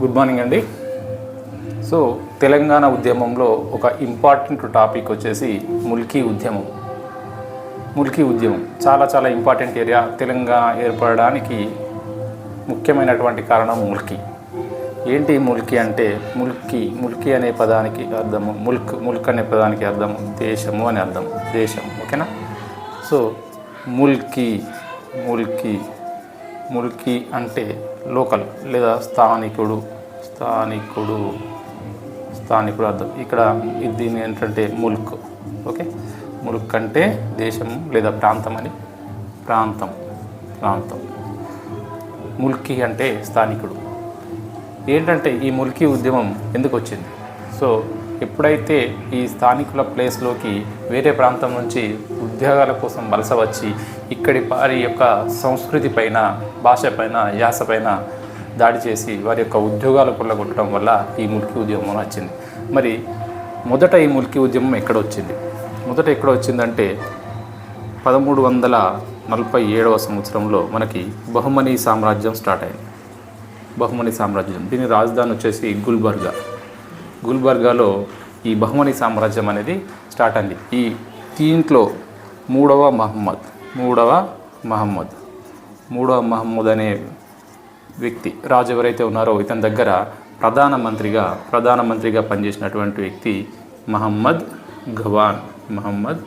Good morning అండి. So Telangana ఉద్యమంలో ఒక ఇంపార్టెంట్ టాపిక్ వచ్చేసి ముల్కీ ఉద్యమం. ముల్కీ ఉద్యమం చాలా చాలా ఇంపార్టెంట్ ఏరియా. తెలంగాణ ఏర్పడడానికి ముఖ్యమైనటువంటి కారణం ముల్కీ. ఏంటి ముల్కీ అంటే ముల్కీ ముల్కీ అనే పదానికి అర్థము ముల్క్ ముల్క్ అనే పదానికి అర్థము దేశము అని అర్థం దేశం ఓకేనా? సో ముల్కీ ముల్కీ మురికి అంటే లోకల్ లేదా స్థానికుడు. స్థానికుడు. స్థానికుడు అర్థం. ఇక్కడ దీని ఏంటంటే ముల్క్. ఓకే? ముల్క్ అంటే దేశం లేదా ప్రాంతం అని. ప్రాంతం. ప్రాంతం. ముల్కి అంటే స్థానికుడు. ఏంటంటే ఈ ముల్కీ ఉద్యమం ఎందుకు వచ్చింది? సో ఎప్పుడైతే ఈ స్థానికుల ప్లేస్లోకి వేరే ప్రాంతం నుంచి ఉద్యోగాల కోసం వలస వచ్చి ఇక్కడి వారి యొక్క సంస్కృతి పైన భాష పైన యాస పైన దాడి చేసి వారి యొక్క ఉద్యోగాలు కొల్లగొట్టడం వల్ల ఈ ముల్కీ ఉద్యమం వచ్చింది. మరి మొదట ఈ ముల్కీ ఉద్యమం ఎక్కడ వచ్చింది? మొదట ఎక్కడ వచ్చిందంటే పదమూడు వందల నలభై ఏడవ సంవత్సరంలో మనకి బహుమనీ సామ్రాజ్యం స్టార్ట్ అయింది. బహుమనీ సామ్రాజ్యం దీని రాజధాని వచ్చేసి గుల్బర్గా. గుల్బర్గాలో ఈ బహుమనీ సామ్రాజ్యం అనేది స్టార్ట్ అయింది. ఈ దీంట్లో మూడవ మహమ్మద్ మూడవ మహమ్మద్ మూడవ మహమ్మద్ అనే వ్యక్తి రాజు ఎవరైతే ఉన్నారో ఇతని దగ్గర ప్రధానమంత్రిగా ప్రధానమంత్రిగా పనిచేసినటువంటి వ్యక్తి మహమ్మద్ గవాన్ మహమ్మద్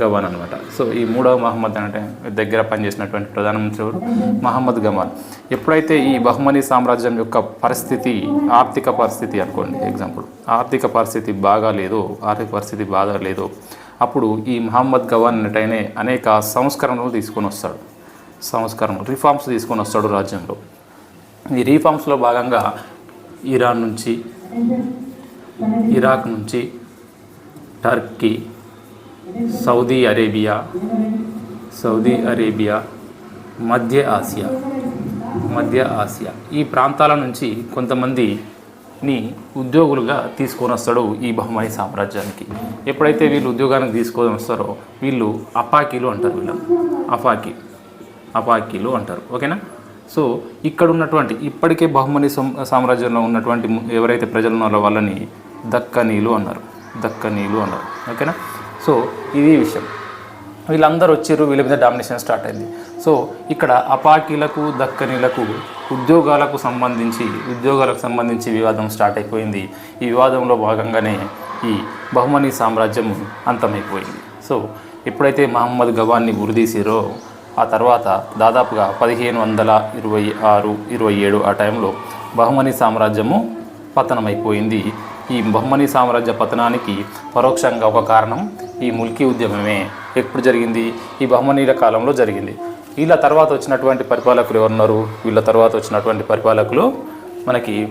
గవాన్ అనమాట సో ఈ మూడవ మహమ్మద్ అంటే దగ్గర పనిచేసినటువంటి ప్రధానమంత్రి ఎవరు? మహమ్మద్ గవాన్. ఎప్పుడైతే ఈ బహుమనీ సామ్రాజ్యం యొక్క పరిస్థితి ఆర్థిక పరిస్థితి అనుకోండి ఎగ్జాంపుల్ ఆర్థిక పరిస్థితి బాగా లేదో ఆర్థిక పరిస్థితి బాగా లేదో అప్పుడు ఈ మహమ్మద్ గవాన్ అనేటైనే అనేక సంస్కరణలు తీసుకొని వస్తాడు. సంస్కరణలు రిఫార్మ్స్ తీసుకొని వస్తాడు రాజ్యంలో. ఈ రీఫార్మ్స్లో భాగంగా ఇరాన్ నుంచి ఇరాక్ నుంచి Turkey Saudi Arabia Saudi Arabia మధ్య ఆసియా మధ్య ఆసియా. ఈ ప్రాంతాల నుంచి కొంతమందిని ఉద్యోగులుగా తీసుకొని వస్తాడు ఈ బహుమని సామ్రాజ్యానికి. ఎప్పుడైతే వీళ్ళు ఉద్యోగానికి తీసుకొని వస్తారో వీళ్ళు అపాకీలు అంటారు వీళ్ళని అపాకీ. అపాకీలు అంటారు. ఓకేనా? సో ఇక్కడ ఉన్నటువంటి ఇప్పటికే బహుమని సామ్రాజ్యంలో ఉన్నటువంటి ఎవరైతే ప్రజలు ఉన్నారో వాళ్ళని దక్కనీలు అన్నారు. దక్కనీలు అన్నారు. ఓకేనా? సో ఇది విషయం. వీళ్ళందరూ వచ్చారు వీళ్ళ మీద డామినేషన్ స్టార్ట్ అయింది. సో ఇక్కడ అపాకీలకు దక్కనీలకు ఉద్యోగాలకు సంబంధించి ఉద్యోగాలకు సంబంధించి వివాదం స్టార్ట్ అయిపోయింది. ఈ వివాదంలో భాగంగానే ఈ బహుమనీ సామ్రాజ్యం అంతమైపోయింది. సో ఎప్పుడైతే మహమ్మద్ గవాన్ని ఉరిదీసిరో ఆ తర్వాత దాదాపుగా పదిహేను వందల ఇరవై ఆరు ఇరవై ఏడు ఆ టైంలో బహుమనీ సామ్రాజ్యము పతనమైపోయింది. ఈ బహుమనీ సామ్రాజ్య పతనానికి పరోక్షంగా ఒక కారణం ఈ ముల్కీ ఉద్యమమే ఎప్పుడు జరిగింది? ఈ బహుమనీల కాలంలో జరిగింది. వీళ్ళ తర్వాత వచ్చినటువంటి పరిపాలకులు ఎవరున్నారు? వీళ్ళ తర్వాత వచ్చినటువంటి పరిపాలకులు మనకి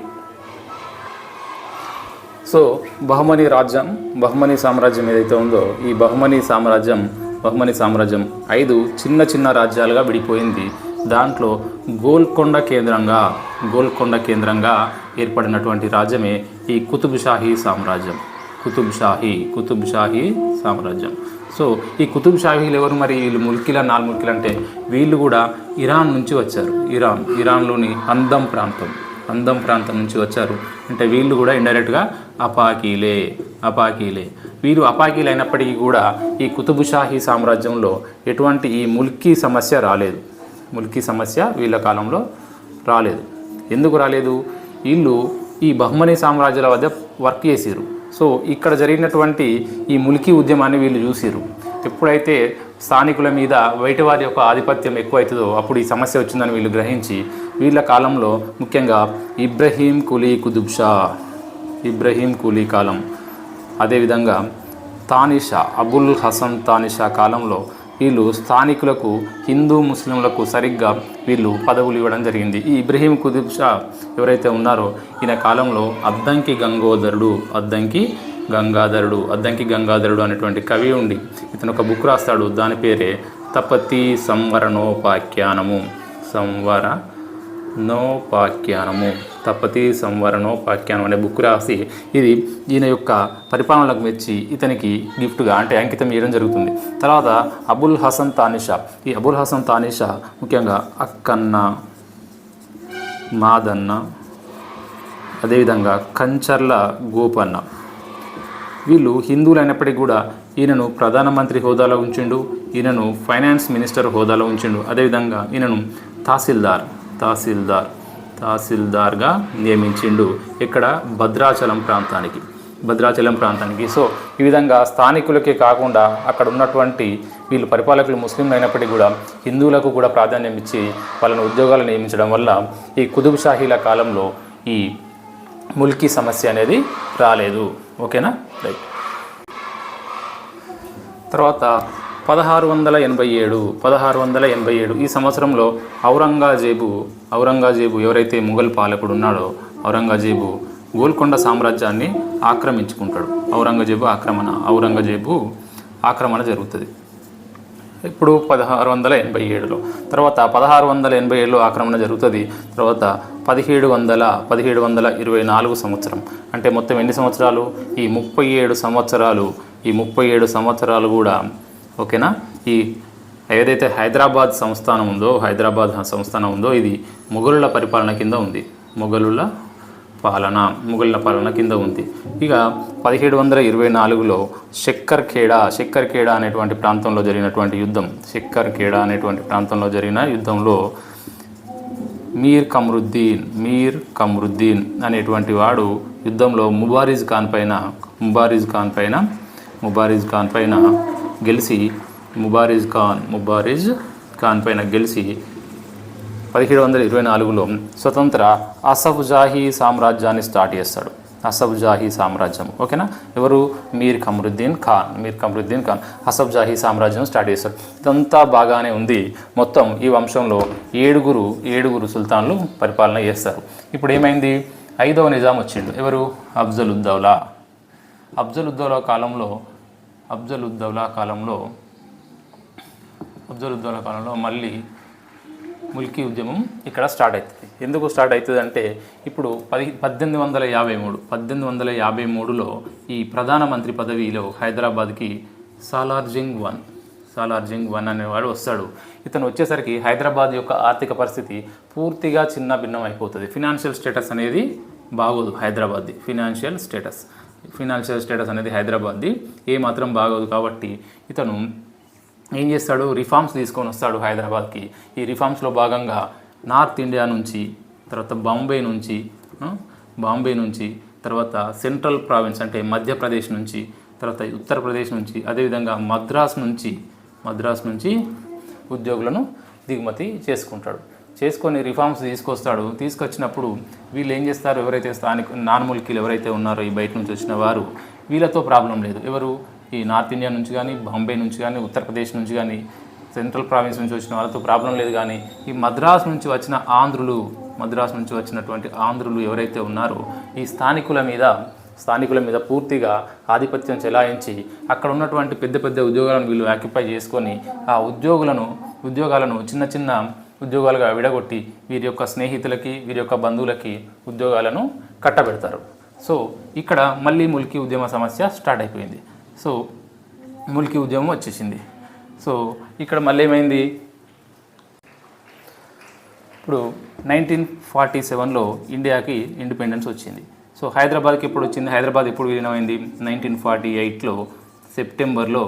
సో బహుమని రాజ్యం బహుమని సామ్రాజ్యం ఏదైతే ఉందో ఈ బహుమని సామ్రాజ్యం బహుమని సామ్రాజ్యం ఐదు చిన్న చిన్న రాజ్యాలుగా విడిపోయింది. దాంట్లో గోల్కొండ కేంద్రంగా గోల్కొండ కేంద్రంగా ఏర్పడినటువంటి రాజ్యమే ఈ కుతుబ్ షాహీ సామ్రాజ్యం. కుతుబ్ షాహీ కుతుబ్ షాహీ సామ్రాజ్యం. సో ఈ కుతుబ్ షాహీలు ఎవరు మరి? వీళ్ళు ముల్కిల నాలుగు ముల్కిలు అంటే వీళ్ళు కూడా ఇరాన్ నుంచి వచ్చారు. ఇరాన్ ఇరాన్లోని అందం ప్రాంతం అందం ప్రాంతం నుంచి వచ్చారు. అంటే వీళ్ళు కూడా ఇండైరెక్ట్గా అపాకీలే అపాకీలే. వీరు అపాకీలు అయినప్పటికీ కూడా ఈ కుతుబ్ షాహీ సామ్రాజ్యంలో ఎటువంటి ఈ ముల్కీ సమస్య రాలేదు. ముల్కీ సమస్య వీళ్ళ కాలంలో రాలేదు. ఎందుకు రాలేదు? వీళ్ళు ఈ బహుమనీ సామ్రాజ్యాల వద్ద వర్క్ చేసిరు సో ఇక్కడ జరిగినటువంటి ఈ ములికి ఉద్యమాన్ని వీళ్ళు చూసిరు ఎప్పుడైతే స్థానికుల మీద బయట వారి యొక్క ఆధిపత్యం ఎక్కువైతుందో అప్పుడు ఈ సమస్య వచ్చిందని వీళ్ళు గ్రహించి వీళ్ళ కాలంలో ముఖ్యంగా ఇబ్రహీం కులీ కుతుబ్ షా ఇబ్రహీం కులీ కాలం. అదేవిధంగా తానిషా అబుల్ హసన్ తానిషా కాలంలో వీళ్ళు స్థానికులకు హిందూ ముస్లింలకు సరిగ్గా వీళ్ళు పదవులు ఇవ్వడం జరిగింది. ఈ ఇబ్రహీం కుతుబ్ షా ఎవరైతే ఉన్నారో ఈయన కాలంలో అద్దంకి గంగోదరుడు అద్దంకి గంగాధరుడు అద్దంకి గంగాధరుడు అనేటువంటి కవి ఉండి ఇతను ఒక బుక్ రాస్తాడు. దాని పేరే తపతి సంవరణోపాఖ్యానము. సంవర నోపాఖ్యానము. తపతి సంవరణోపాఖ్యానం అనే బుక్ రాసి ఇది ఈయన యొక్క పరిపాలనలకు మెచ్చి ఇతనికి గిఫ్ట్గా అంటే అంకితం చేయడం జరుగుతుంది. తర్వాత అబుల్ హసన్ తానిషా. ఈ అబుల్ హసన్ తానిషా ముఖ్యంగా అక్కన్న మాదన్న అదేవిధంగా కంచర్ల గోపన్న. వీళ్ళు హిందువులు అయినప్పటికీ కూడా ఈయనను ప్రధానమంత్రి హోదాలో ఉంచిండు ఈయనను ఫైనాన్స్ మినిస్టర్ హోదాలో ఉంచిండు అదేవిధంగా ఈయనను తహసీల్దార్ తహసీల్దార్ తహసీల్దార్గా నియమించిండు ఇక్కడ భద్రాచలం ప్రాంతానికి భద్రాచలం ప్రాంతానికి. సో ఈ విధంగా స్థానికులకే కాకుండా అక్కడ ఉన్నటువంటి వీళ్ళు పరిపాలకులు ముస్లింలు అయినప్పటికీ కూడా హిందువులకు కూడా ప్రాధాన్యం ఇచ్చి వాళ్ళని ఉద్యోగాలు నియమించడం వల్ల ఈ కుతుబ్ షాహీల కాలంలో ఈ ముల్కీ సమస్య అనేది రాలేదు. ఓకేనా? రైట్. తర్వాత పదహారు వందల ఎనభై ఏడు పదహారు వందల ఎనభై ఏడు ఈ సంవత్సరంలో ఔరంగజేబు ఔరంగజేబు ఎవరైతే ముఘల్ పాలకుడు ఉన్నాడో ఔరంగజేబు గోల్కొండ సామ్రాజ్యాన్ని ఆక్రమించుకుంటాడు. ఔరంగజేబు ఆక్రమణ ఔరంగజేబు ఆక్రమణ జరుగుతుంది. ఇప్పుడు పదహారు వందల ఎనభై ఏడులో తర్వాత పదహారు వందల ఎనభై ఏడులో ఆక్రమణ జరుగుతుంది తర్వాత పదిహేడు వందల పదిహేడు వందల ఇరవై నాలుగు సంవత్సరం. అంటే మొత్తం ఎన్ని సంవత్సరాలు? ఈ ముప్పై ఏడు సంవత్సరాలు ఈ ముప్పై ఏడు సంవత్సరాలు కూడా ఓకేనా? ఈ ఏదైతే హైదరాబాద్ సంస్థానం ఉందో హైదరాబాద్ సంస్థానం ఉందో ఇది మొఘలుల పరిపాలన కింద ఉంది. మొఘలుల పాలన మొఘలుల పాలన కింద ఉంది. ఇక పదిహేడు వందల ఇరవై నాలుగులో శక్కర్ ఖేడా శక్కర్ ఖేడా అనేటువంటి ప్రాంతంలో జరిగినటువంటి యుద్ధం శక్కర్ ఖేడా అనేటువంటి ప్రాంతంలో జరిగిన యుద్ధంలో మీర్ కమరుద్దీన్ మీర్ కమరుద్దీన్ అనేటువంటి వాడు యుద్ధంలో ముబారిజ్ ఖాన్ పైన ముబారిజ్ ఖాన్ పైన ముబారిజ్ ఖాన్ పైన గెలిచి ముబారిజ్ ఖాన్ ముబారిజ్ ఖాన్ పైన గెలిచి పదిహేడు వందల ఇరవై నాలుగులో స్వతంత్ర అసఫ్ జాహీ సామ్రాజ్యాన్ని స్టార్ట్ చేస్తాడు. అసఫ్ జాహీ సామ్రాజ్యం ఓకేనా? ఎవరు? మీర్ కమరుద్దీన్ ఖాన్ మీర్ కమరుద్దీన్ ఖాన్. అసఫ్ జాహీ సామ్రాజ్యం స్టార్ట్ చేస్తాడు. ఇదంతా బాగానే ఉంది. మొత్తం ఈ వంశంలో ఏడుగురు ఏడుగురు సుల్తాన్లు పరిపాలన చేస్తారు. ఇప్పుడు ఏమైంది? ఐదవ నిజాం వచ్చిండు ఎవరు? అఫ్జల్ ఉద్దౌలా అఫ్జల్ ఉద్దౌలా కాలంలో అఫ్జల్ ఉద్దౌలా కాలంలో అఫ్జల్ ఉద్దౌలా కాలంలో మళ్ళీ ముల్కీ ఉద్యమం ఇక్కడ స్టార్ట్ అవుతుంది. ఎందుకు స్టార్ట్ అవుతుంది అంటే ఇప్పుడు పది పద్దెనిమిది వందల యాభై మూడు పద్దెనిమిది వందల యాభై మూడులో ఈ ప్రధానమంత్రి పదవిలో హైదరాబాద్కి సాలార్జింగ్ వన్ సాలార్జింగ్ వన్ అనేవాడు వస్తాడు. ఇతను వచ్చేసరికి హైదరాబాద్ యొక్క ఆర్థిక పరిస్థితి పూర్తిగా చిన్న భిన్నం అయిపోతుంది. ఫినాన్షియల్ స్టేటస్ అనేది బాగోదు హైదరాబాద్ది. ఫినాన్షియల్ స్టేటస్ ఫినాన్షియల్ స్టేటస్ అనేది హైదరాబాద్ది. ఏ మాత్రం బాగోదు కాబట్టి ఇతను ఏం చేస్తాడు? రిఫార్మ్స్ తీసుకొని వస్తాడు హైదరాబాద్కి. ఈ రిఫార్మ్స్లో భాగంగా నార్త్ ఇండియా నుంచి తర్వాత బాంబే నుంచి బాంబే నుంచి తర్వాత సెంట్రల్ ప్రావిన్స్ అంటే మధ్యప్రదేశ్ నుంచి తర్వాత ఉత్తరప్రదేశ్ నుంచి అదేవిధంగా మద్రాస్ నుంచి మద్రాస్ నుంచి ఉద్యోగులను దిగుమతి చేసుకుంటాడు. చేసుకొని రిఫార్మ్స్ తీసుకొస్తాడు. తీసుకొచ్చినప్పుడు వీళ్ళు ఏం చేస్తారు? ఎవరైతే స్థానిక నాన్ ముల్కీలు ఎవరైతే ఉన్నారో ఈ బయట నుంచి వచ్చిన వారు వీళ్ళతో ప్రాబ్లం లేదు. ఎవరు ఈ నార్త్ ఇండియా నుంచి కానీ బాంబే నుంచి కానీ ఉత్తరప్రదేశ్ నుంచి కానీ సెంట్రల్ ప్రావిన్స్ నుంచి వచ్చిన వాళ్ళతో ప్రాబ్లం లేదు కానీ ఈ మద్రాస్ నుంచి వచ్చిన ఆంధ్రులు మద్రాస్ నుంచి వచ్చినటువంటి ఆంధ్రులు ఎవరైతే ఉన్నారో ఈ స్థానికుల మీద స్థానికుల మీద పూర్తిగా ఆధిపత్యం చెలాయించి అక్కడ ఉన్నటువంటి పెద్ద పెద్ద ఉద్యోగాలను వీళ్ళు ఆక్యుపై చేసుకొని ఆ ఉద్యోగులను ఉద్యోగాలను చిన్న చిన్న ఉద్యోగాలుగా విడగొట్టి వీరి యొక్క స్నేహితులకి వీరి యొక్క బంధువులకి ఉద్యోగాలను కట్టబెడతారు. సో ఇక్కడ మళ్ళీ ముల్కీ ఉద్యమ సమస్య స్టార్ట్ అయిపోయింది. సో ముల్కీ ఉద్యమం వచ్చేసింది. సో ఇక్కడ మళ్ళీ ఏమైంది? ఇప్పుడు నైన్టీన్ ఫార్టీ సెవెన్లో ఇండియాకి ఇండిపెండెన్స్ వచ్చింది. సో హైదరాబాద్కి ఎప్పుడు వచ్చింది? హైదరాబాద్ ఎప్పుడు విలీనమైంది? నైన్టీన్ ఫార్టీ ఎయిట్లో సెప్టెంబర్లో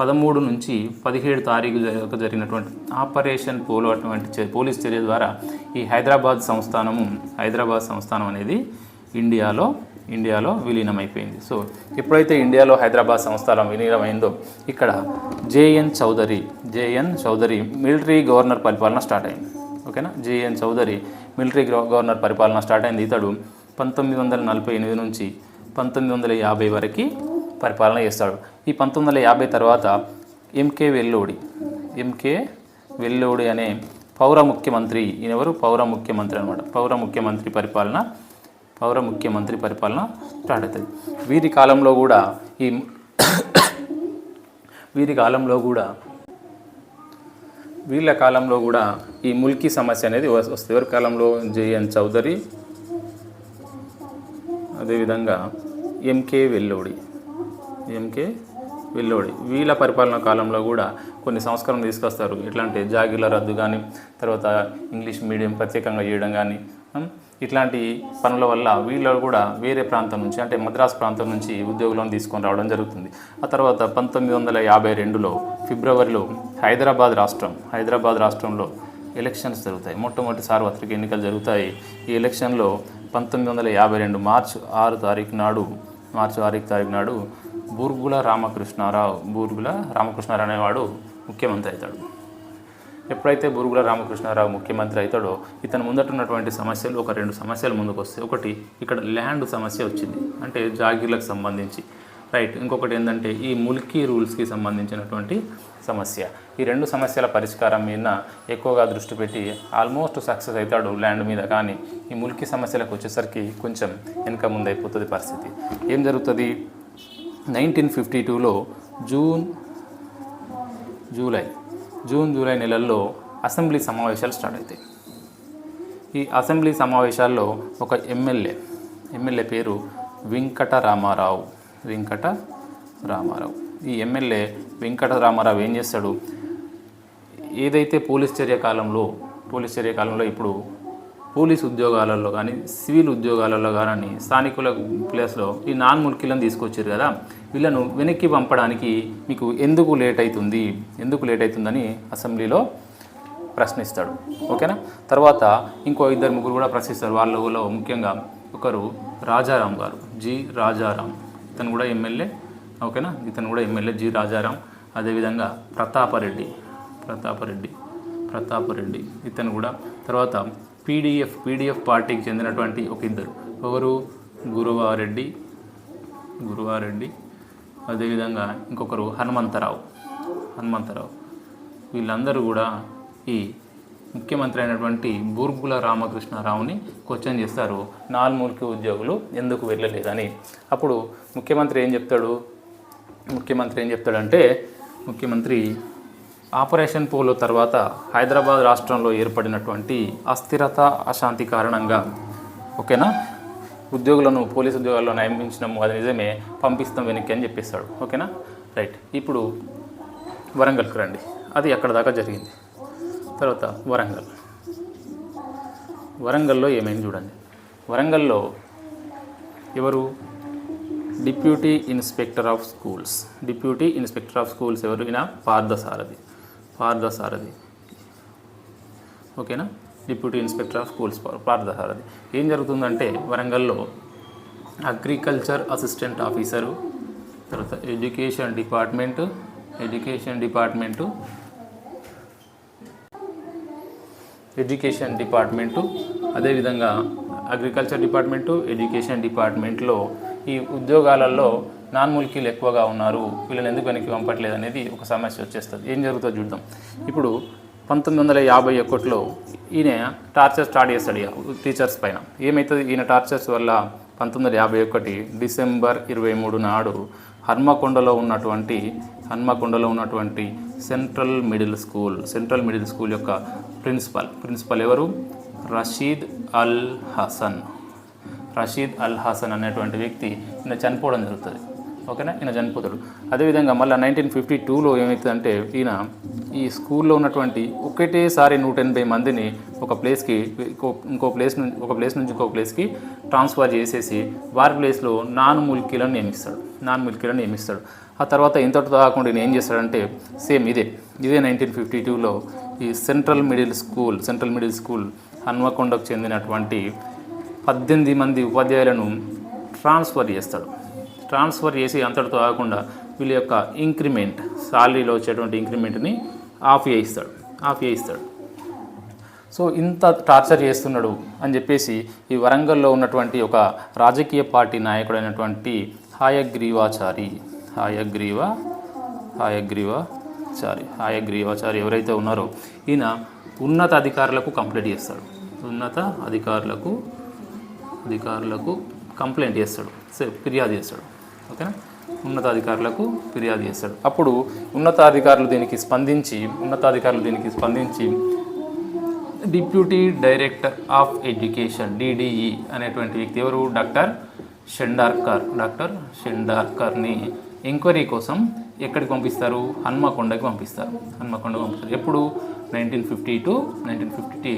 పదమూడు నుంచి పదిహేడు తారీఖు జరిగినటువంటి ఆపరేషన్ పోలో అటువంటి చే- పోలీస్ చర్య ద్వారా ఈ హైదరాబాద్ సంస్థానము హైదరాబాద్ సంస్థానం అనేది ఇండియాలో ఇండియాలో విలీనమైపోయింది. సో ఎప్పుడైతే ఇండియాలో హైదరాబాద్ సంస్థానం విలీనమైందో ఇక్కడ JN Chaudhari JN Chaudhari military governor పరిపాలన స్టార్ట్ అయింది. ఓకేనా? జేఎన్ చౌదరి మిలిటరీ గవర్నర్ పరిపాలన స్టార్ట్ అయింది. ఇతడు పంతొమ్మిది వందల నలభై ఎనిమిది నుంచి పంతొమ్మిది వందల యాభై వరకు పరిపాలన చేస్తాడు. ఈ పంతొమ్మిది వందల యాభై తర్వాత ఎంకే వెల్లోడి ఎంకే వెల్లోడి అనే పౌర ముఖ్యమంత్రి ఈయనెవరు? పౌర ముఖ్యమంత్రి అనమాట పౌర ముఖ్యమంత్రి పరిపాలన పౌర ముఖ్యమంత్రి పరిపాలన స్టార్ట్ అవుతుంది వీరి కాలంలో కూడా ఈ వీరి కాలంలో కూడా వీళ్ళ కాలంలో కూడా ఈ ముల్కీ సమస్య అనేది వస్తుంది. ఎవరి కాలంలో? జేఎన్ చౌదరి. అదేవిధంగా ఎంకే వెల్లోడి ఎంకే వెల్లోడి. వీళ్ళ పరిపాలన కాలంలో కూడా కొన్ని సంస్కరణలు తీసుకొస్తారు. ఎట్లా అంటే జాగీల రద్దు కానీ తర్వాత ఇంగ్లీష్ మీడియం ప్రత్యేకంగా చేయడం కానీ ఇట్లాంటి పనుల వల్ల వీళ్ళు కూడా వేరే ప్రాంతం నుంచి అంటే మద్రాస్ ప్రాంతం నుంచి ఉద్యోగులను తీసుకొని రావడం జరుగుతుంది. ఆ తర్వాత పంతొమ్మిది వందల యాభై రెండులో ఫిబ్రవరిలో హైదరాబాద్ రాష్ట్రం హైదరాబాద్ రాష్ట్రంలో ఎలక్షన్స్ జరుగుతాయి. మొట్టమొదటి సార్వత్రిక ఎన్నికలు జరుగుతాయి. ఈ ఎలక్షన్లో పంతొమ్మిది వందల యాభై రెండు మార్చ్ ఆరు తారీఖు నాడు మార్చి ఆరు తారీఖు నాడు బూర్గుల రామకృష్ణారావు బూర్గుల రామకృష్ణారావు అనేవాడు ముఖ్యమంత్రి అవుతాడు. ఎప్పుడైతే బురుగుల రామకృష్ణారావు ముఖ్యమంత్రి అవుతాడో ఇతను ముందట ఉన్నటువంటి సమస్యలు ఒక రెండు సమస్యలు ముందుకు వస్తాయి. ఒకటి ఇక్కడ ల్యాండ్ సమస్య వచ్చింది. అంటే జాగీర్లకు సంబంధించి. రైట్ ఇంకొకటి ఏంటంటే ఈ ముల్కీ రూల్స్కి సంబంధించినటువంటి సమస్య. ఈ రెండు సమస్యల పరిష్కారం మీద ఎక్కువగా దృష్టి పెట్టి ఆల్మోస్ట్ సక్సెస్ అవుతాడు ల్యాండ్ మీద. కానీ ఈ ముల్కీ సమస్యలకు వచ్చేసరికి కొంచెం వెనక ముందైపోతుంది పరిస్థితి. ఏం జరుగుతుంది? నైన్టీన్ ఫిఫ్టీ టూలో జూన్ జూలై జూన్ జూలై నెలల్లో అసెంబ్లీ సమావేశాలు స్టార్ట్ అవుతాయి ఈ అసెంబ్లీ సమావేశాల్లో ఒక ఎమ్మెల్యే ఎమ్మెల్యే పేరు వెంకట రామారావు వెంకట రామారావు ఈ ఎమ్మెల్యే వెంకట రామారావు ఏం చేస్తాడు? ఏదైతే పోలీస్ చర్య కాలంలో పోలీస్ చర్య కాలంలో ఇప్పుడు పోలీస్ ఉద్యోగాలలో కానీ సివిల్ ఉద్యోగాలలో కానీ స్థానికుల ప్లేస్లో ఈ నాన్ ముల్కీలను తీసుకొచ్చారు కదా వీళ్ళను వెనక్కి పంపడానికి మీకు ఎందుకు లేట్ అవుతుంది ఎందుకు లేట్ అవుతుందని అసెంబ్లీలో ప్రశ్నిస్తాడు. ఓకేనా? తర్వాత ఇంకో ఇద్దరు ముగ్గురు కూడా ప్రశ్నిస్తారు. వాళ్ళలో ముఖ్యంగా ఒకరు రాజారాం గారు జి రాజారాం. ఇతను కూడా ఎమ్మెల్యే. ఓకేనా? ఇతను కూడా ఎమ్మెల్యే జి రాజారాం. అదేవిధంగా ప్రతాపరెడ్డి ప్రతాపరెడ్డి ప్రతాపరెడ్డి ఇతను కూడా. తర్వాత పీడిఎఫ్ పీడిఎఫ్ పార్టీకి చెందినటువంటి ఒక ఇద్దరు. ఒకరు గురువారెడ్డి గురువారెడ్డి అదేవిధంగా ఇంకొకరు హనుమంతరావు హనుమంతరావు. వీళ్ళందరూ కూడా ఈ ముఖ్యమంత్రి అయినటువంటి బూర్గుల రామకృష్ణారావుని క్వశ్చన్ చేస్తారు. నాలుమూలకి ఉద్యోగులు ఎందుకు వెళ్ళలేదని. అప్పుడు ముఖ్యమంత్రి ఏం చెప్తాడు? ముఖ్యమంత్రి ఏం చెప్తాడంటే ముఖ్యమంత్రి ఆపరేషన్ పోలో తర్వాత హైదరాబాద్ రాష్ట్రంలో ఏర్పడినటువంటి అస్థిరత అశాంతి కారణంగా ఓకేనా? ఉద్యోగులను పోలీసు ఉద్యోగాల్లో నియమించినాము అది నిజమే పంపిస్తాం వెనక్కి అని చెప్పేస్తాడు ఓకేనా? రైట్ ఇప్పుడు వరంగల్కి రండి. అది ఎక్కడ దాకా జరిగింది. తర్వాత వరంగల్. వరంగల్లో ఏమైంది చూడండి. వరంగల్లో ఎవరు? Deputy inspector of schools. Deputy inspector of schools ఎవరు? ఈయన పార్థసారథి. పార్థ సారథి. ఓకేనా? Deputy inspector of schools Partha Sarathi. ఏం జరుగుతుందంటే వరంగల్లో అగ్రికల్చర్ అసిస్టెంట్ ఆఫీసరు తర్వాత education department education department education department అదేవిధంగా అగ్రికల్చర్ డిపార్ట్మెంటు ఎడ్యుకేషన్ డిపార్ట్మెంట్లో ఈ ఉద్యోగాలలో నాన్ మూలికీలు ఎక్కువగా ఉన్నారు వీళ్ళని ఎందుకు వెనక్కి పంపట్లేదు అనేది ఒక సమస్య వచ్చేస్తుంది. ఏం జరుగుతుందో చూద్దాం. ఇప్పుడు పంతొమ్మిది వందల యాభై ఒకటిలో ఈయన టార్చర్ స్టార్ట్ చేస్తాడు టీచర్స్ పైన. ఏమవుతుంది ఈయన టార్చర్స్ వల్ల పంతొమ్మిది వందల యాభై ఒకటి డిసెంబర్ ఇరవై మూడు నాడు హన్మకొండలో ఉన్నటువంటి హన్మకొండలో ఉన్నటువంటి central middle school central middle school యొక్క ప్రిన్సిపల్ ప్రిన్సిపల్ ఎవరు? రషీద్ అల్ హసన్. రషీద్ అల్ హసన్ అనేటువంటి వ్యక్తి ఈయన చనిపోవడం జరుగుతుంది. ఓకేనా? ఈయన చనిపోతాడు. అదేవిధంగా మళ్ళీ నైన్టీన్ ఫిఫ్టీ టూలో ఏమవుతుందంటే ఈయన ఈ స్కూల్లో ఉన్నటువంటి ఒకటేసారి నూట ఎనభై మందిని ఒక ప్లేస్కి ఇంకో ప్లేస్ నుంచి ఒక ప్లేస్ నుంచి ఇంకో ప్లేస్కి ట్రాన్స్ఫర్ చేసేసి వారి ప్లేస్లో నాన్ ముల్కీలను నియమిస్తాడు. నాన్ ముల్కీలను నియమిస్తాడు. ఆ తర్వాత ఇంతటితో కాకుండా ఈయన ఏం చేస్తాడంటే సేమ్ ఇదే. ఇదే నైన్టీన్ ఫిఫ్టీ టూలో ఈ central middle school central middle school హన్మకొండకు చెందినటువంటి పద్దెనిమిది మంది ఉపాధ్యాయులను ట్రాన్స్ఫర్ చేస్తాడు. ట్రాన్స్ఫర్ చేసి అంతటితో కాకుండా వీళ్ళ యొక్క ఇంక్రిమెంట్ సాలరీలో వచ్చేటువంటి ఇంక్రిమెంట్ని ఆఫ్ చేయిస్తాడు ఆఫ్ చేయిస్తాడు. సో ఇంత టార్చర్ చేస్తున్నాడు అని చెప్పేసి ఈ వరంగల్లో ఉన్నటువంటి ఒక రాజకీయ పార్టీ నాయకుడైనటువంటి హాయగ్రీవాచారి హాయగ్రీవ హాయగ్రీవాచారి హాయగ్రీవాచారి ఎవరైతే ఉన్నారో ఈయన ఉన్నత అధికారులకు కంప్లైంట్ చేస్తాడు. ఉన్నత అధికారులకు అధికారులకు కంప్లైంట్ చేస్తాడు. సరే ఫిర్యాదు చేస్తాడు. ఓకేనా ఉన్నతాధికారులకు ఫిర్యాదు చేస్తాడు. అప్పుడు ఉన్నతాధికారులు దీనికి స్పందించి ఉన్నతాధికారులు దీనికి స్పందించి deputy director of education DDE అనేటువంటి వ్యక్తి ఎవరు? డాక్టర్ షెండార్కర్. డాక్టర్ షెండార్కర్ని ఎంక్వైరీ కోసం ఎక్కడికి పంపిస్తారు? హన్మకొండకి పంపిస్తారు. హన్మకొండకి పంపిస్తారు. ఎప్పుడు? Nineteen fifty two nineteen fifty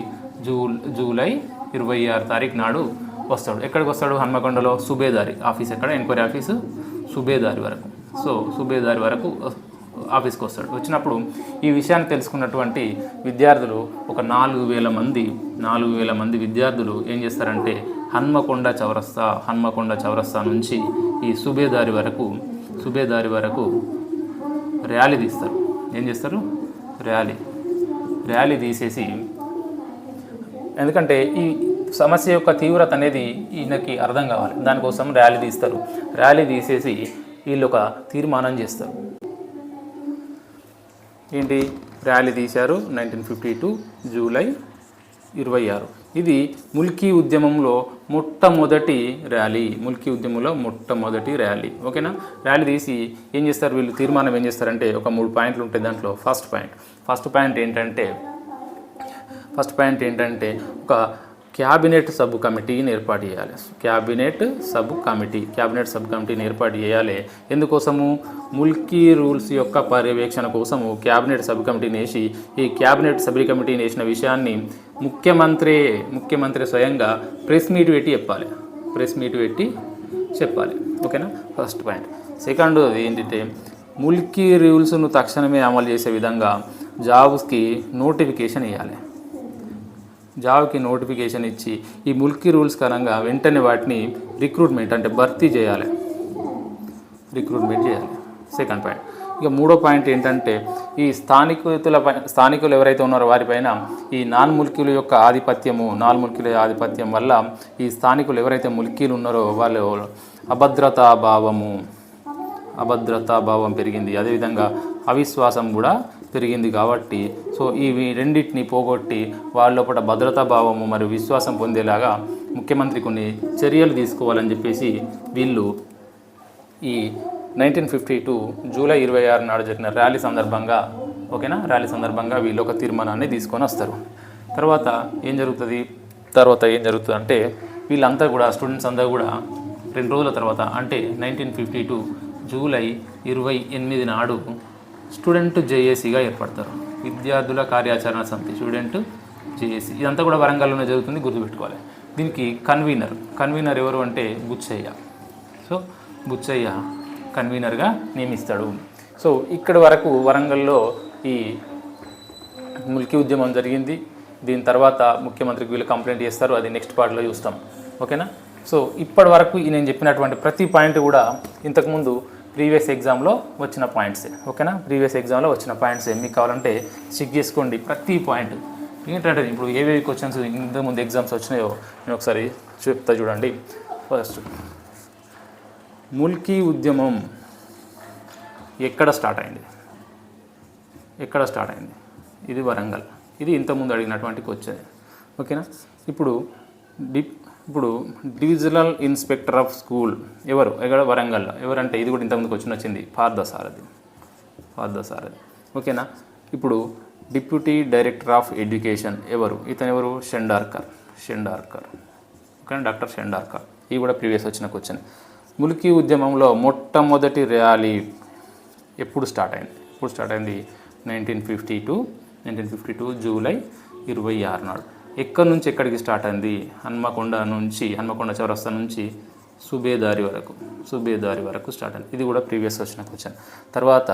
zoo July ఇరవై ఆరు తారీఖు నాడు వస్తాడు. ఎక్కడికి వస్తాడు? హన్మకొండలో. సుబేదారి ఆఫీస్ ఎక్కడ? ఎంక్వైరీ ఆఫీసు సుబేదారి వరకు. సో సుబేదారి వరకు ఆఫీస్కి వస్తాడు. వచ్చినప్పుడు ఈ విషయాన్ని తెలుసుకున్నటువంటి విద్యార్థులు ఒక నాలుగు వేల మంది నాలుగు వేల మంది విద్యార్థులు ఏం చేస్తారంటే హన్మకొండ చౌరస్తా హన్మకొండ చౌరస్తా నుంచి ఈ సుబేదారి వరకు సుబేదారి వరకు ర్యాలీ తీస్తారు. ఏం చేస్తారు? ర్యాలీ. ర్యాలీ తీసేసి ఎందుకంటే ఈ సమస్య యొక్క తీవ్రత అనేది ఈయనకి అర్థం కావాలి. దానికోసం ర్యాలీ తీస్తారు. ర్యాలీ తీసేసి వీళ్ళు ఒక తీర్మానం చేస్తారు. ఏంటి? ర్యాలీ తీశారు నైన్టీన్ ఫిఫ్టీ టూ జూలై ఇరవై ఆరు. ఇది ముల్కీ ఉద్యమంలో మొట్టమొదటి ర్యాలీ. ముల్కీ ఉద్యమంలో మొట్టమొదటి ర్యాలీ. ఓకేనా? ర్యాలీ తీసి ఏం చేస్తారు? వీళ్ళు తీర్మానం ఏం చేస్తారంటే ఒక మూడు పాయింట్లు ఉంటాయి దాంట్లో. First point. ఫస్ట్ పాయింట్ ఏంటంటే ఫస్ట్ పాయింట్ ఏంటంటే ఒక క్యాబినెట్ సబ్ కమిటీని ఏర్పాటు చేయాలి. Cabinet sub committee cabinet sub కమిటీని ఏర్పాటు చేయాలి. ఎందుకోసము? ముల్కీ రూల్స్ యొక్క పర్యవేక్షణ కోసము క్యాబినెట్ సబ్ కమిటీని వేసి ఈ క్యాబినెట్ సబ్ కమిటీని వేసిన విషయాన్ని ముఖ్యమంత్రి ముఖ్యమంత్రి స్వయంగా ప్రెస్ మీట్ పెట్టి చెప్పాలి. ప్రెస్ మీట్ పెట్టి చెప్పాలి. ఓకేనా? First point. సెకండ్ ఏంటంటే ముల్కీ రూల్స్ను తక్షణమే అమలు చేసే విధంగా జాబ్స్కి నోటిఫికేషన్ ఇవ్వాలి జాబ్కి నోటిఫికేషన్ ఇచ్చి ఈ ముల్కీ రూల్స్ కారణంగా వెంటనే వాటిని రిక్రూట్మెంట్ అంటే భర్తీ చేయాలి. రిక్రూట్మెంట్ చేయాలి. Second point. ఇక మూడో పాయింట్ ఏంటంటే ఈ స్థానికుల స్థానికులు ఎవరైతే ఉన్నారో వారిపైన ఈ నాన్ ముల్కీల యొక్క ఆధిపత్యము నాన్ ముల్కీల ఆధిపత్యం వల్ల ఈ స్థానికులు ఎవరైతే ముల్కీలు ఉన్నారో వాళ్ళు అభద్రతా భావము అభద్రతా భావం పెరిగింది. అదేవిధంగా అవిశ్వాసం కూడా పెరిగింది కాబట్టి సో ఇవి రెండింటిని పోగొట్టి వాళ్ళ లోపల భద్రతా భావము మరియు విశ్వాసం పొందేలాగా ముఖ్యమంత్రి కొన్ని చర్యలు తీసుకోవాలని చెప్పేసి వీళ్ళు ఈ నైన్టీన్ ఫిఫ్టీ టూ జూలై ఇరవై ఆరు నాడు జరిగిన ర్యాలీ సందర్భంగా ఓకేనా? ర్యాలీ సందర్భంగా వీళ్ళు ఒక తీర్మానాన్ని తీసుకొని వస్తారు. తర్వాత ఏం జరుగుతుంది? తర్వాత ఏం జరుగుతుంది అంటే వీళ్ళంతా కూడా స్టూడెంట్స్ అంతా కూడా రెండు రోజుల తర్వాత అంటే నైన్టీన్ ఫిఫ్టీ టూ జూలై ఇరవై ఎనిమిది నాడు స్టూడెంట్ జేఏసీగా ఏర్పడతారు. విద్యార్థుల కార్యాచరణ సమితి స్టూడెంట్ జేఏసీ. ఇదంతా కూడా వరంగల్లోనే జరుగుతుంది గుర్తుపెట్టుకోవాలి. దీనికి కన్వీనర్. కన్వీనర్ ఎవరు అంటే బుచ్చయ్య. సో బుచ్చయ్య కన్వీనర్గా నియమిస్తాడు. సో ఇక్కడి వరకు వరంగల్లో ఈ ముల్కీ ఉద్యమం జరిగింది. దీని తర్వాత ముఖ్యమంత్రికి వీళ్ళు కంప్లైంట్ చేస్తారు. అది నెక్స్ట్ పార్ట్లో చూస్తాం. ఓకేనా? సో ఇప్పటి వరకు ఈ నేను చెప్పినటువంటి ప్రతి పాయింట్ కూడా ఇంతకుముందు ప్రీవియస్ ఎగ్జామ్లో వచ్చిన పాయింట్సే. ఓకేనా? ప్రీవియస్ ఎగ్జామ్లో వచ్చిన పాయింట్సే మీకు కావాలంటే చెక్ చేసుకోండి ప్రతి పాయింట్. ఏంటంటే ఇప్పుడు ఏవేవి క్వశ్చన్స్ ఇంతకుముందు ఎగ్జామ్స్ వచ్చినాయో నేను ఒకసారి చెప్తా చూడండి. ఫస్ట్ ముల్కీ ఉద్యమం ఎక్కడ స్టార్ట్ అయింది? ఎక్కడ స్టార్ట్ అయింది? ఇది వరంగల్. ఇది ఇంతకుముందు అడిగినటువంటి క్వశ్చన్ ఓకేనా? ఇప్పుడు డిప్ ఇప్పుడు డివిజనల్ ఇన్స్పెక్టర్ ఆఫ్ స్కూల్ ఎవరు? ఎక్కడ? వరంగల్ ఎవరంటే ఇది కూడా ఇంతకుముందుకు వచ్చిన వచ్చింది. పార్థసారథి పార్థసారథి ఓకేనా? ఇప్పుడు డిప్యూటీ డైరెక్టర్ ఆఫ్ ఎడ్యుకేషన్ ఎవరు? ఇతను ఎవరు? షెండార్కర్. షెండార్కర్. ఓకేనా? డాక్టర్ షెండార్కర్. ఇవి కూడా ప్రీవియస్ వచ్చిన క్వశ్చన్. ములికి ఉద్యమంలో మొట్టమొదటి ర్యాలీ ఎప్పుడు స్టార్ట్ అయింది? ఎప్పుడు స్టార్ట్ అయింది? Nineteen fifty two nineteen fifty two July ఇరవై ఆరు నాడు. ఎక్కడి నుంచి ఎక్కడికి స్టార్ట్ అయింది? హన్మకొండ నుంచి హన్మకొండ చౌరస్తా నుంచి సుబేదారి వరకు సుబేదారి వరకు స్టార్ట్ అయింది. ఇది కూడా ప్రీవియస్ వచ్చిన క్వశ్చన్. తర్వాత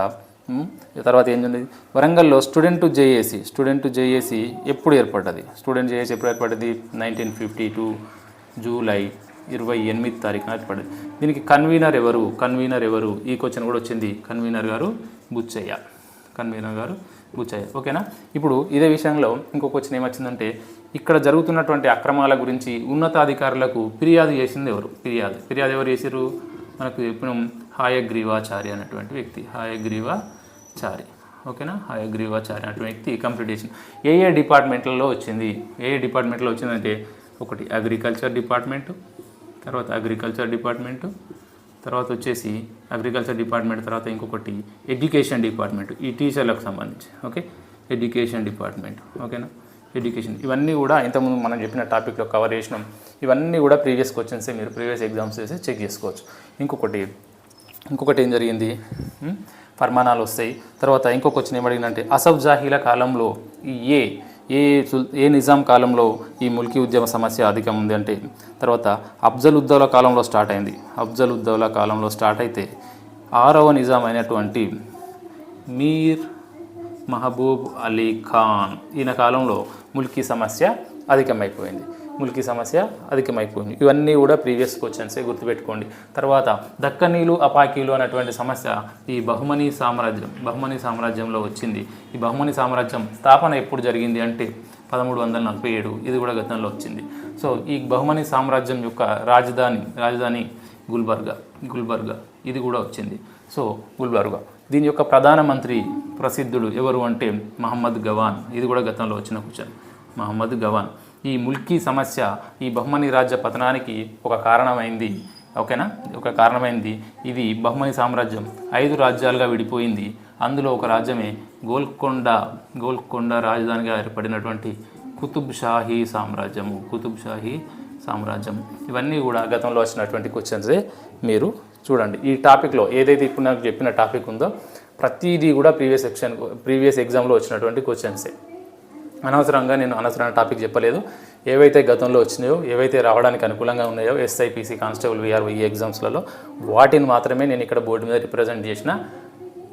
తర్వాత ఏం జరిగింది? వరంగల్లో స్టూడెంట్ జేఏసీ స్టూడెంట్ జేఏసీ ఎప్పుడు ఏర్పడ్డది? స్టూడెంట్ జేఏసీ ఎప్పుడు ఏర్పడ్డది? నైన్టీన్ ఫిఫ్టీ టూ జూలై ఇరవై ఎనిమిది తారీఖున ఏర్పడింది దీనికి కన్వీనర్ ఎవరు? కన్వీనర్ ఎవరు? ఈ క్వశ్చన్ కూడా వచ్చింది. కన్వీనర్ గారు బుచ్చయ్య. కన్వీనర్ గారు బుచ్చయ్య. ఓకేనా? ఇప్పుడు ఇదే విషయంలో ఇంకో క్వశ్చన్ ఏమొచ్చిందంటే ఇక్కడ జరుగుతున్నటువంటి అక్రమాల గురించి ఉన్నతాధికారులకు ఫిర్యాదు చేసింది ఎవరు? ఫిర్యాదు. ఫిర్యాదు ఎవరు చేసిరు మనకు ఇప్పుడు హాయగ్రీవాచారి అనేటువంటి వ్యక్తి. హాయగ్రీవాచారి. ఓకేనా? హాయగ్రీవాచారి అనేటువంటి వ్యక్తి కంప్లీట్ చేసింది ఏ ఏ డిపార్ట్మెంట్లలో వచ్చింది? ఏ ఏ డిపార్ట్మెంట్లో వచ్చిందంటే ఒకటి అగ్రికల్చర్ డిపార్ట్మెంటు తర్వాత అగ్రికల్చర్ డిపార్ట్మెంటు తర్వాత వచ్చేసి అగ్రికల్చర్ డిపార్ట్మెంట్ తర్వాత ఇంకొకటి ఎడ్యుకేషన్ డిపార్ట్మెంట్ ఈ టీచర్లకు సంబంధించి. ఓకే? Education department. ఓకేనా? ఎడ్యుకేషన్. ఇవన్నీ కూడా ఇంతకుముందు మనం చెప్పిన టాపిక్లో కవర్ చేసినాం. ఇవన్నీ కూడా ప్రీవియస్ క్వశ్చన్సే మీరు ప్రీవియస్ ఎగ్జామ్స్ చేసి చెక్ చేసుకోవచ్చు. ఇంకొకటి ఇంకొకటి ఏం జరిగింది? ఫర్మానాలు వస్తాయి. తర్వాత ఇంకొక క్వశ్చన్ ఏమడిగిందంటే అసఫ్ జాహీల కాలంలో ఈ ఏ ఏ సుల్ ఏ నిజాం కాలంలో ఈ ముల్కీ ఉద్యమ సమస్య అధికం ఉంది అంటే తర్వాత అఫ్జల్ ఉద్దౌలా కాలంలో స్టార్ట్ అయింది. అఫ్జల్ ఉద్దౌలా కాలంలో స్టార్ట్ అయితే ఆరవ నిజాం అయినటువంటి మీర్ మహబూబ్ అలీ ఖాన్. ఈయన కాలంలో ముల్కీ సమస్య అధికమైపోయింది. ముల్కీ సమస్య అధికమైపోయింది. ఇవన్నీ కూడా ప్రీవియస్ క్వశ్చన్సే గుర్తుపెట్టుకోండి. తర్వాత దక్కనీలు అపాకీలు అనేటువంటి సమస్య ఈ బహుమనీ సామ్రాజ్యం బహుమనీ సామ్రాజ్యంలో వచ్చింది. ఈ బహుమనీ సామ్రాజ్యం స్థాపన ఎప్పుడు జరిగింది అంటే పదమూడు వందల నలభై ఏడు. ఇది కూడా గతంలో వచ్చింది. సో ఈ బహుమనీ సామ్రాజ్యం యొక్క రాజధాని రాజధాని గుల్బర్గా గుల్బర్గా. ఇది కూడా వచ్చింది. సో గుల్బర్గా. దీని యొక్క ప్రధానమంత్రి ప్రసిద్ధుడు ఎవరు అంటే మహమ్మద్ గవాన్. ఇది కూడా గతంలో వచ్చిన క్వశ్చన్. మహమ్మద్ గవాన్. ఈ ముల్కీ సమస్య ఈ బహుమని రాజ్య పతనానికి ఒక కారణమైంది. ఓకేనా? ఒక కారణమైంది. ఇది బహుమని సామ్రాజ్యం. ఐదు రాజ్యాలుగా విడిపోయింది. అందులో ఒక రాజ్యమే గోల్కొండ. గోల్కొండ రాజధానిగా ఏర్పడినటువంటి కుతుబ్ షాహీ సామ్రాజ్యము. కుతుబ్ షాహీ సామ్రాజ్యం. ఇవన్నీ కూడా గతంలో వచ్చినటువంటి క్వశ్చన్సే. మీరు చూడండి ఈ టాపిక్లో ఏదైతే ఇప్పుడు నాకు చెప్పిన టాపిక్ ఉందో ప్రతిదీ కూడా ప్రీవియస్ సెక్షన్ ప్రీవియస్ ఎగ్జామ్లో వచ్చినటువంటి క్వశ్చన్సే. అనవసరంగా నేను అనవసరమైన టాపిక్ చెప్పలేదు. ఏవైతే గతంలో వచ్చినాయో ఏవైతే రావడానికి అనుకూలంగా ఉన్నాయో ఎస్ఐపిసి కానిస్టేబుల్ విఆర్ఓ ఈ ఎగ్జామ్స్లలో వాటిని మాత్రమే నేను ఇక్కడ బోర్డు మీద రిప్రజెంట్ చేసిన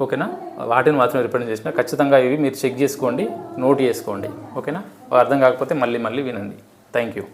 ఓకేనా? వాటిని మాత్రమే రిప్రజెంట్ చేసిన. ఖచ్చితంగా ఇవి మీరు చెక్ చేసుకోండి నోట్ చేసుకోండి ఓకేనా? అర్థం కాకపోతే మళ్ళీ మళ్ళీ వినండి. Thank you.